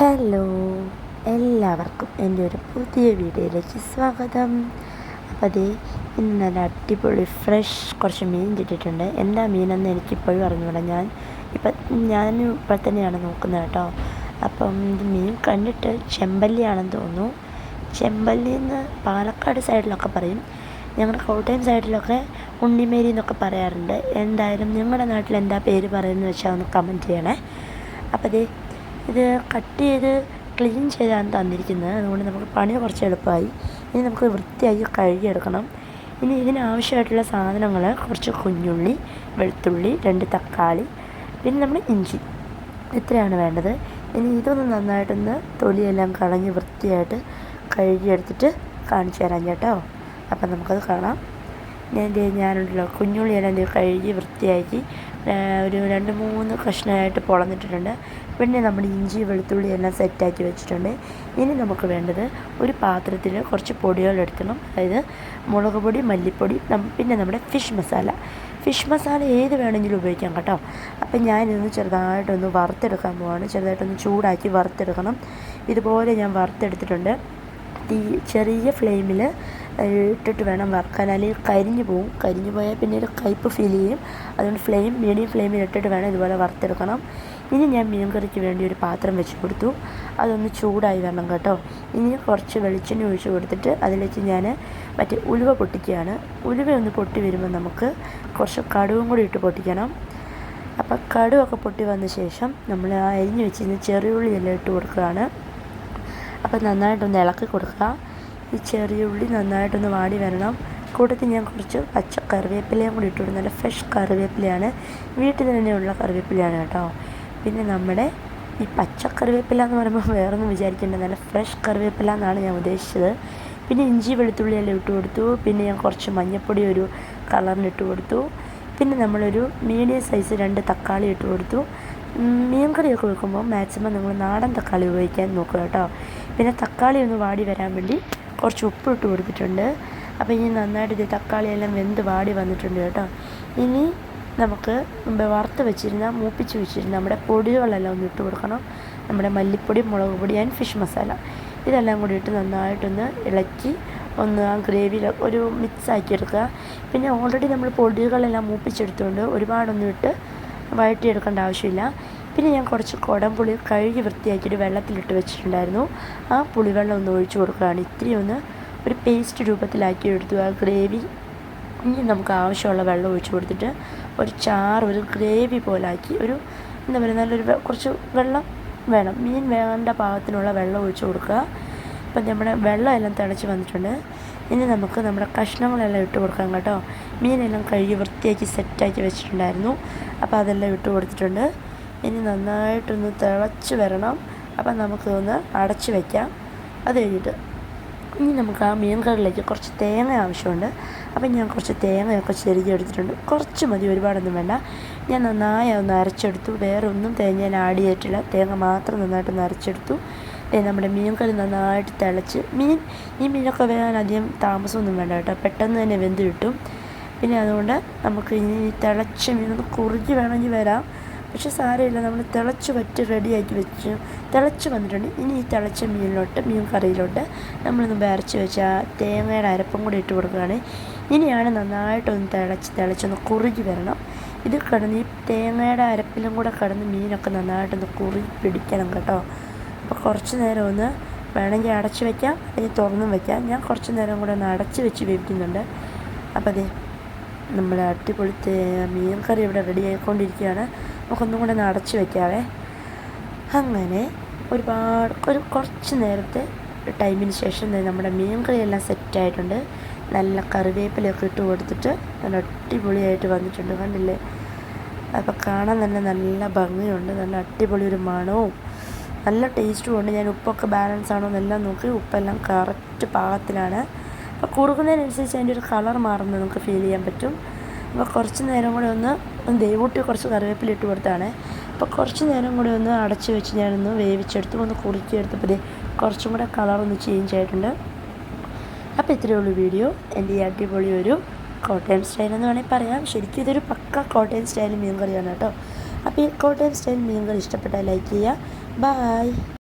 Hello എല്ലാവർക്കും എന്റെ ഒരു പുതിയ വീഡിയോയിലേക്ക് സ്വാഗതം. അപ്പോൾ അതേ ഇന്ന് നല്ല അടിപൊളി ഫ്രഷ് കുറച്ച് മീൻ കിട്ടിയിട്ടുണ്ട്. എന്താ മീനെന്ന് എനിക്കിപ്പോഴും അറിഞ്ഞൂടാ ഞാൻ ഇപ്പം ഞാൻ ഇപ്പോൾ തന്നെയാണ് നോക്കുന്നത് കേട്ടോ. അപ്പം ഇത് മീൻ കണ്ടിട്ട് ചെമ്പല്ലിയാണെന്ന് തോന്നുന്നു. ചെമ്പല്ലി എന്ന് പാലക്കാട് സൈഡിലൊക്കെ പറയും. ഞങ്ങളുടെ കോട്ടയം സൈഡിലൊക്കെ ഉണ്ണിമേരി എന്നൊക്കെ പറയാറുണ്ട്. എന്തായാലും നിങ്ങളുടെ നാട്ടിൽ എന്താ പേര് പറയുന്നത് വെച്ചാൽ ഒന്ന് കമന്റ് ചെയ്യണേ. അപ്പോൾ അതേ ഇത് കട്ട് ചെയ്ത് ക്ലീൻ ചെയ്താണ് തന്നിരിക്കുന്നത്. അതുകൊണ്ട് നമുക്ക് പണി കുറച്ച് എളുപ്പമായി. ഇനി നമുക്ക് വൃത്തിയായി കഴുകിയെടുക്കണം. ഇനി ഇതിനാവശ്യമായിട്ടുള്ള സാധനങ്ങൾ കുറച്ച് കുഞ്ഞുള്ളി വെളുത്തുള്ളി രണ്ട് തക്കാളി പിന്നെ നമ്മൾ ഇഞ്ചി. ഇത്രയാണ് വേണ്ടത്. ഇനി ഇതൊന്ന് നന്നായിട്ടൊന്ന് തൊലിയെല്ലാം കളഞ്ഞ് വൃത്തിയായിട്ട് കഴുകിയെടുത്തിട്ട് കാണിച്ചു തരാം കേട്ടോ. അപ്പം നമുക്കത് കാണാം. ഞാൻ ഞാനുണ്ടല്ലോ കുഞ്ഞുള്ളിയെല്ലാം കഴുകി വൃത്തിയാക്കി ഒരു രണ്ട് മൂന്ന് കഷ്ണമായിട്ട് പൊളന്നിട്ടിട്ടുണ്ട്. പിന്നെ നമ്മൾ ഇഞ്ചി വെളുത്തുള്ളി എല്ലാം സെറ്റാക്കി വെച്ചിട്ടുണ്ട്. ഇനി നമുക്ക് വേണ്ടത് ഒരു പാത്രത്തിൽ കുറച്ച് പൊടികൾ എടുക്കണം. അതായത് മുളക് പൊടി മല്ലിപ്പൊടി പിന്നെ നമ്മുടെ ഫിഷ് മസാല ഫിഷ് മസാല ഏത് വേണമെങ്കിലും ഉപയോഗിക്കാം കേട്ടോ. അപ്പം ഞാനിതൊന്ന് ചെറുതായിട്ടൊന്ന് വറുത്തെടുക്കാൻ പോവാണ്. ചെറുതായിട്ടൊന്ന് ചൂടാക്കി വറുത്തെടുക്കണം. ഇതുപോലെ ഞാൻ വറുത്തെടുത്തിട്ടുണ്ട്. തീ ചെറിയ ഫ്ലെയിമിൽ ഇട്ടിട്ട് വേണം വറക്കാൻ. അല്ലെങ്കിൽ കരിഞ്ഞു പോവും. കരിഞ്ഞു പോയാൽ പിന്നെ ഒരു കയ്പ്പ് ഫീൽ ചെയ്യും. അതുകൊണ്ട് ഫ്ലെയിം മീഡിയം ഫ്ലെയിമിൽ ഇട്ടിട്ട് വേണം ഇതുപോലെ വറുത്തെടുക്കണം. ഇനി ഞാൻ മീൻ കറിക്ക് വേണ്ടി ഒരു പാത്രം വെച്ച് കൊടുത്തു. അതൊന്ന് ചൂടായി വരണം കേട്ടോ. ഇനി കുറച്ച് വെളിച്ചെണ്ണ ഒഴിച്ച് കൊടുത്തിട്ട് അതിലേക്ക് ഞാൻ മറ്റേ ഉലുവ പൊട്ടിക്കുകയാണ്. ഉലുവ ഒന്ന് പൊട്ടി വരുമ്പോൾ നമുക്ക് കുറച്ച് കടുവും കൂടി ഇട്ട് പൊട്ടിക്കണം. അപ്പോൾ കടുവൊക്കെ പൊട്ടി വന്ന ശേഷം നമ്മൾ ആ അരിഞ്ഞ് വെച്ചിരുന്ന ചെറിയുള്ളി എല്ലാം ഇട്ട് കൊടുക്കുകയാണ്. അപ്പോൾ നന്നായിട്ടൊന്ന് ഇളക്കി കൊടുക്കുക. ഈ ചെറിയ ഉള്ളി നന്നായിട്ടൊന്ന് വാടി വരണം. കൂട്ടത്തിൽ ഞാൻ കുറച്ച് പച്ച കറിവേപ്പിലയും കൂടി ഇട്ടു നല്ല ഫ്രഷ് കറിവേപ്പിലയാണ്. വീട്ടിൽ തന്നെയുള്ള കറിവേപ്പിലയാണ് കേട്ടോ. പിന്നെ നമ്മുടെ ഈ പച്ച കറിവേപ്പില എന്ന് പറയുമ്പോൾ വേറൊന്നും വിചാരിക്കേണ്ട നല്ല ഫ്രഷ് കറിവേപ്പില എന്നാണ് ഞാൻ ഉദ്ദേശിച്ചത്. പിന്നെ ഇഞ്ചി വെളുത്തുള്ളിയെല്ലാം ഇട്ട് കൊടുത്തു. പിന്നെ ഞാൻ കുറച്ച് മഞ്ഞൾപ്പൊടി ഒരു കളറിന് ഇട്ട് കൊടുത്തു. പിന്നെ നമ്മളൊരു മീഡിയം സൈസ് രണ്ട് തക്കാളി ഇട്ട് കൊടുത്തു. മീൻ കറിയൊക്കെ വെക്കുമ്പോൾ മാക്സിമം നിങ്ങൾ നാടൻ തക്കാളി ഉപയോഗിക്കാൻ നോക്കുക കേട്ടോ. പിന്നെ തക്കാളി ഒന്ന് വാടി വരാൻ വേണ്ടി കുറച്ച് ഉപ്പ് ഇട്ട് കൊടുത്തിട്ടുണ്ട്. അപ്പോൾ ഇനി നന്നായിട്ട് ഇത് തക്കാളിയെല്ലാം വെന്ത് വാടി വന്നിട്ടുണ്ട് കേട്ടോ. ഇനി നമുക്ക് മുമ്പ് വറുത്ത് വെച്ചിരുന്ന മൂപ്പിച്ച് വെച്ചിരുന്ന നമ്മുടെ പൊടികളെല്ലാം ഒന്ന് ഇട്ട് കൊടുക്കണം. നമ്മുടെ മല്ലിപ്പൊടി മുളക് പൊടി ആൻഡ് ഫിഷ് മസാല ഇതെല്ലാം കൂടി ഇട്ട് നന്നായിട്ടൊന്ന് ഇളക്കി ഒന്ന് ആ ഗ്രേവിയിൽ ഒരു മിക്സ് ആക്കി എടുക്കുക. പിന്നെ ഓൾറെഡി നമ്മൾ പൊടികളെല്ലാം മൂപ്പിച്ചെടുത്തുകൊണ്ട് ഒരുപാടൊന്നും ഇട്ട് വഴറ്റിയെടുക്കേണ്ട ആവശ്യമില്ല. പിന്നെ ഞാൻ കുറച്ച് കുടംപുളി കഴുകി വൃത്തിയാക്കിയിട്ട് വെള്ളത്തിലിട്ട് വെച്ചിട്ടുണ്ടായിരുന്നു. ആ പുളിവെള്ളം ഒന്ന് ഒഴിച്ചു കൊടുക്കുകയാണ് ഇത്തിരി ഒന്ന് ഒരു പേസ്റ്റ് രൂപത്തിലാക്കി എടുത്തു. ആ ഗ്രേവി ഇനി നമുക്ക് ആവശ്യമുള്ള വെള്ളം ഒഴിച്ചു കൊടുത്തിട്ട് ഒരു ചാറ് ഒരു ഗ്രേവി പോലാക്കി ഒരു എന്താ പറയുക നല്ലൊരു കുറച്ച് വെള്ളം വേണം. മീൻ വേണ്ട പാകത്തിനുള്ള വെള്ളം ഒഴിച്ചു കൊടുക്കുക. ഇപ്പം നമ്മുടെ വെള്ളം എല്ലാം തിളച്ച് വന്നിട്ടുണ്ട്. ഇനി നമുക്ക് നമ്മുടെ കഷ്ണങ്ങളെല്ലാം ഇട്ട് കൊടുക്കാം കേട്ടോ. മീനെല്ലാം കഴുകി വൃത്തിയാക്കി സെറ്റാക്കി വെച്ചിട്ടുണ്ടായിരുന്നു. അപ്പോൾ അതെല്ലാം ഇട്ട് കൊടുത്തിട്ടുണ്ട്. ഇനി നന്നായിട്ടൊന്ന് തിളച്ച് വരണം. അപ്പം നമുക്കൊന്ന് അടച്ച് വയ്ക്കാം അത് കഴിഞ്ഞിട്ട് ഇനി നമുക്ക് ആ മീൻ കറിയിലേക്ക് കുറച്ച് തേങ്ങ ആവശ്യമുണ്ട്. അപ്പം ഞാൻ കുറച്ച് തേങ്ങയൊക്കെ ചെരുകി എടുത്തിട്ടുണ്ട്. കുറച്ച് മതി ഒരുപാടൊന്നും വേണ്ട. ഞാൻ നന്നായി ഒന്ന് അരച്ചെടുത്തു. വേറെ ഒന്നും തേങ്ങ ഞാൻ ആഡ് ചെയ്തിട്ടില്ല. തേങ്ങ മാത്രം നന്നായിട്ടൊന്ന് അരച്ചെടുത്തു. നമ്മുടെ മീൻ കറി നന്നായിട്ട് തിളച്ച് മീൻ ഈ മീനൊക്കെ വേകാൻ അധികം താമസമൊന്നും വേണ്ട കേട്ടോ. പെട്ടെന്ന് തന്നെ വെന്ത് കിട്ടും. പിന്നെ അതുകൊണ്ട് നമുക്ക് ഇനി തിളച്ച മീനൊന്ന് കുറുകി വേണമെങ്കിൽ വരാം. പക്ഷെ സാരമില്ല നമ്മൾ തിളച്ച് വറ്റി റെഡിയാക്കി വെച്ച്. തിളച്ച് വന്നിട്ടുണ്ട്. ഇനി ഈ തിളച്ച മീനിലോട്ട് മീൻ കറിയിലോട്ട് നമ്മളൊന്ന് അരച്ച് വെച്ച തേങ്ങയുടെ അരപ്പം കൂടി ഇട്ട് കൊടുക്കുകയാണ്. ഇനിയാണ് നന്നായിട്ടൊന്ന് തിളച്ച് തിളച്ചൊന്ന് കുറുകി വരണം. ഇത് കിടന്ന് ഈ തേങ്ങയുടെ അരപ്പിലും കൂടെ കിടന്ന് മീനൊക്കെ നന്നായിട്ടൊന്ന് കുറുകി പിടിക്കണം കേട്ടോ. അപ്പോൾ കുറച്ച് നേരം ഒന്ന് വേണമെങ്കിൽ അടച്ച് വയ്ക്കാം അല്ലെങ്കിൽ തുറന്നും വയ്ക്കാം ഞാൻ കുറച്ച് നേരം കൂടെ ഒന്ന് അടച്ച് വെച്ച് വേവിക്കുന്നുണ്ട്. അപ്പോൾ അതെ നമ്മൾ അടിപൊളി മീൻ കറി ഇവിടെ റെഡി ആയിക്കൊണ്ടിരിക്കുകയാണ്. നമുക്കൊന്നും കൂടെ ഒന്ന് അടച്ച് വയ്ക്കാവേ അങ്ങനെ ഒരുപാട് ഒരു കുറച്ച് നേരത്തെ ടൈമിന് ശേഷം നമ്മുടെ മീൻ കറിയെല്ലാം സെറ്റായിട്ടുണ്ട് നല്ല കറിവേപ്പിലൊക്കെ ഇട്ട് കൊടുത്തിട്ട് നല്ല അടിപൊളിയായിട്ട് വന്നിട്ടുണ്ട് കണ്ടില്ലേ? അപ്പോൾ കാണാൻ തന്നെ നല്ല ഭംഗിയുണ്ട്. നല്ല അടിപൊളി ഒരു മണവും നല്ല ടേസ്റ്റും ഉണ്ട്. ഞാൻ ഉപ്പൊക്കെ ബാലൻസ് ആണോ എന്നെല്ലാം നോക്കി. ഉപ്പെല്ലാം കറക്റ്റ് പാകത്തിലാണ്. അപ്പോൾ കുറുകുന്നതിനനുസരിച്ച് അതിന്റെ ഒരു കളർ മാറുന്നത് നമുക്ക് ഫീൽ ചെയ്യാൻ പറ്റും. അപ്പോൾ കുറച്ച് നേരം കൂടെ ഒന്ന് ദൈവൂട്ടി കുറച്ച് കറിവേപ്പില ഇട്ട് കൊടുത്താണ്. അപ്പോൾ കുറച്ച് നേരം കൂടെ ഒന്ന് അടച്ച് വെച്ച് ഞാനൊന്ന് വേവിച്ചെടുത്ത് ഒന്ന് കുറുക്കിയെടുത്തപ്പോൾ കുറച്ചും കൂടെ ഒന്ന് ചേഞ്ച് ആയിട്ടുണ്ട്. അപ്പോൾ ഇത്രയേ ഉള്ളൂ വീഡിയോ എന്റെ ഈ അടിപൊളി ഒരു കോട്ടയം സ്റ്റൈൽ എന്ന് വേണമെങ്കിൽ പറയാം. ശരിക്കും ഇതൊരു പക്ക കോട്ടയം സ്റ്റൈൽ മീൻ കറിയാണ് കേട്ടോ. അപ്പോൾ ഈ കോട്ടയം സ്റ്റൈൽ മീനുകൾ ഇഷ്ടപ്പെട്ടാൽ ലൈക്ക് ചെയ്യുക. ബായ്